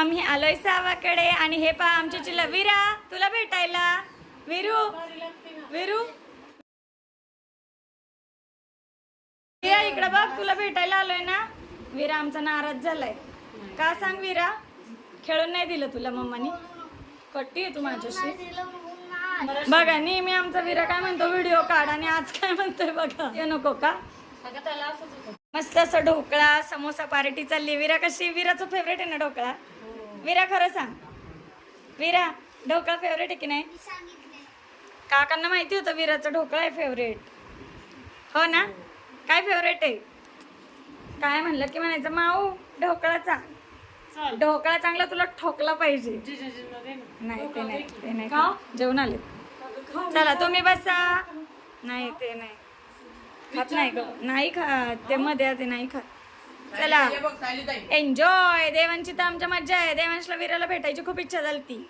आम्ही आलोय सावाकडे आणि हे पहा आमची चिल्ला. विरा तुला भेटायला. विरू विरू. विरा इकडं बघ तुला भेटायला आलोय ना? विरा आमचा नाराज झालाय. का सांग विरा? खेळून नाही दिलं तुला मम्मानी? कट्टी आहे तू माझ्याशी. बघा नेहमी आमचा विरा काय म्हणतो? व्हिडिओ काढ आणि आज काय म्हणतोय बघा. ये नको का? मस्त असं ढोकळा समोसा पार्टी चालली. विरा कशी? विराचं फेवरेट आहे ना ढोकळा? विरा खरं सांग. विरा ढोकळा फेवरेट आहे की नाही? काकांना माहिती होतं विराचं ढोकळा आहे फेवरेट हो ना? काय फेवरेट आहे? काय म्हणलं की म्हणायचं माऊ ढोकळाचा. ढोकळा चांगला तुला ठोकला पाहिजे. नाही ते नाही ते नाही. जेवण आले. चला तुम्ही बसा. नाही ते नाही. खात नाही नाही खात. ते मध्ये ते नाही खात. चला. एन्जॉय देवांची तर आमच्या मज्जा आहे. देवांशला विराला भेटायची खूप इच्छा झाली ती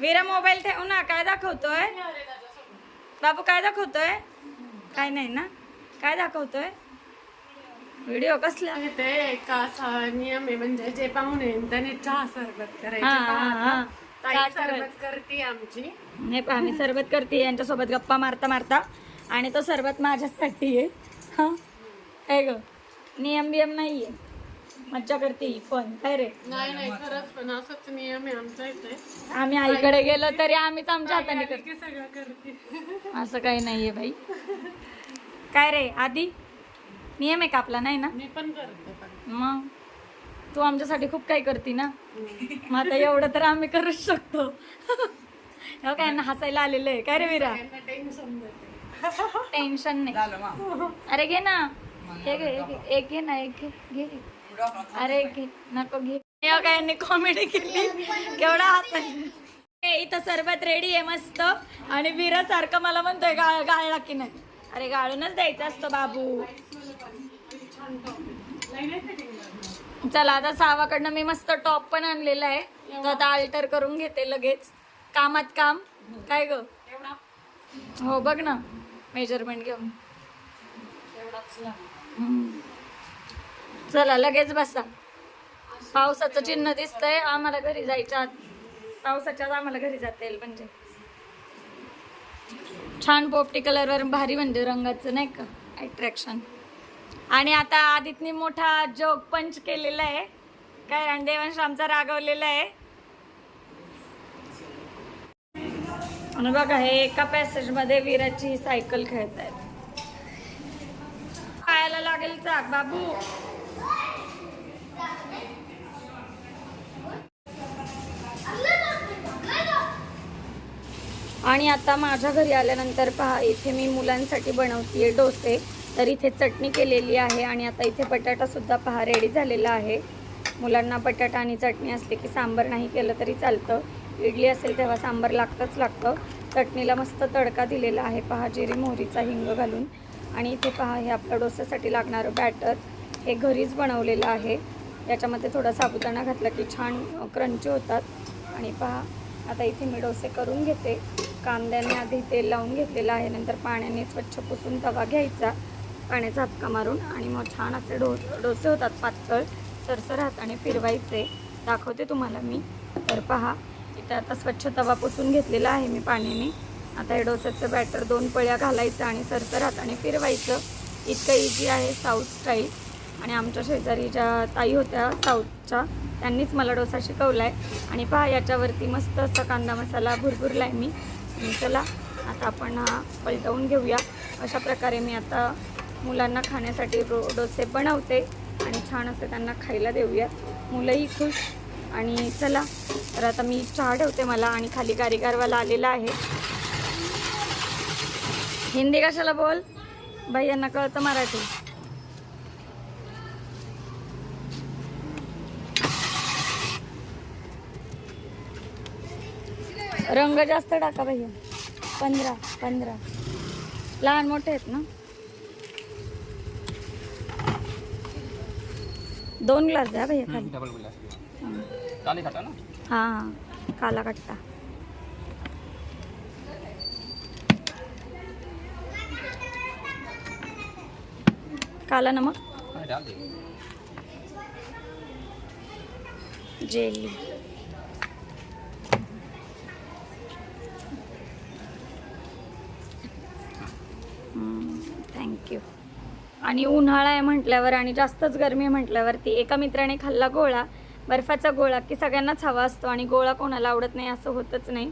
विरा मोबाईल ठेवू ना. काय दाखवतोय? बाबू काय दाखवतोय? काय नाही ना? काय दाखवतोय? व्हिडिओ कसला? ते एक असा नियम आहे. म्हणजे जे पाहुणे त्याने चहा सरबत करायची. ताई सरबत करते आमची. हे पहा मी सरबत करते. यांच्यासोबत गप्पा मारता मारता. आणि तो सरबत माझ्यासाठी आहे. हा. काय ग. नियम बियम नाहीये. मज्जा करते ही पण काय रे. नाही नाही खरंच पण असंच नियम आहे आमच्या इथे. आम्ही आईकडे गेलो तरी आम्हीच आमच्या हाताने करतो. सगळं करते. असं काही नाहीये बाई काय रे आधी? नियम आहे का आपला नाही ना? मी पण करते पण. मग? तू आमच्यासाठी खूप काही करते ना? मग आता एवढं तर आम्ही करूच शकतो. हो काय ना हसायला आलेलं आहे. काय रे विरा टेन्शन नाही. अरे घे ना. हे घे एक घे ना एक घे. घे. अरे घे. नको घे. या काय कॉमेडी केली? केवढा हात इथं सर्वात रेडी आहे मस्त. आणि विरा सारखं मला म्हणतोय गाळ गाळला की नाही. अरे गाळूनच द्यायचं असतं बाबू. चला आता सावाकडनं मी मस्त टॉप पण आणलेला आहे. तर आता अल्टर करून घेते लगेच. कामात काम. काय ग? हो बघ ना. मेजरमेंट घेऊन. चला लगेच बसा. पावसाचं चिन्ह दिसतंय आम्हाला घरी जायच्या आत. पावसाच्या आम्हाला घरी जाता येईल म्हणजे. छान पोपटी कलरवर भारी म्हणजे रंगाचं नाही का? अट्रॅक्शन आणि आता आदितनी मोठा जोग पंच केलेला आहे. काय आणि देवांश आमचा रागवलेला आहे. आणि बघा हे एका पॅसेजमध्ये वीराची सायकल खेळत आहेत पायाला चाक बाबू आणि आता माझ्या घरी आल्यानंतर पहा इथे मी मुलांसाठी बनवतीये डोसे. तर इथे चटणी केलेली आहे आणि आता इथे बटाटा सुद्धा पहा रेडी झालेला आहे. मुलांना बटाटा आणि चटणी असली की सांबर नाही केलं तरी चालतं. इडली असेल तेव्हा सांबर लागतंच लागतं. चटणीला मस्त तडका दिलेला आहे पहा जिरी मोहरीचा हिंग घालून. आणि इथे पहा हे आपल्या डोस्यासाठी लागणारं बॅटर हे घरीच बनवलेलं आहे. याच्यामध्ये थोडा साबुदाणा घातला की छान क्रंची होतात. आणि पहा आता इथे मी डोसे करून घेते. कांद्याने आधी तेल लावून घेतलेलं आहे. नंतर पाण्याने स्वच्छ पुसून तवा घ्यायचा पाण्याचा हपका मारून. आणि मग छान असे डो डोसे होतात पातळ सरसरात आणि फिरवायचे. दाखवते तुम्हाला मी. तर पहा इथे आता स्वच्छ तवा पुसून घेतलेला आहे मी पाण्याने. आता हे डोस्याचं बॅटर दोन पळ्या घालायचं आणि सरसरात आणि फिरवायचं. इतकं इझी आहे साऊथ स्टाईल आणि आमच्या शेजारी ज्या ताई होत्या साऊथच्या त्यांनीच मला डोसा शिकवला आहे आणि पहा याच्यावरती मस्त असा कांदा मसाला भुरभुरला आहे मी. आणि चला आता आपण हा पलटवून घेऊया. अशा प्रकारे मी आता मुलांना खाण्यासाठी रो डोसे बनवते. आणि छान असं त्यांना खायला देऊया. मुलंही खुश. आणि चला तर आता मी चहा ठेवते मला आणि खाली कारीगारवाला आलेला आहे. हिंदी कशाला बोल? भैयांना कळतं मराठी. रंग जास्त टाका भैया पंधरा पंधरा. लहान मोठे आहेत ना? दोन ग्लास द्या भैया खाली काला कट्टा. काला नमक जेली. थँक्यू आणि उन्हाळा आहे म्हटल्यावर आणि जास्तच गरमी आहे म्हटल्यावरती एका मित्राने खाल्ला गोळा बर्फाचा गोळा की सगळ्यांनाच हवा असतो आणि गोळा कोणाला आवडत नाही असं होतच नाही.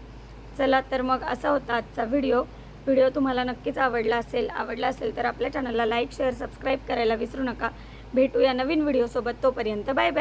चला तर मग असा होता आजचा व्हिडिओ व्हिडिओ तुम्हाला नक्कीच आवडला असेल आवडला असेल तर आपल्या चॅनलला लाईक शेअर सबस्क्राईब करायला विसरू नका. भेटूया नवीन व्हिडिओसोबत तोपर्यंत. Bye bye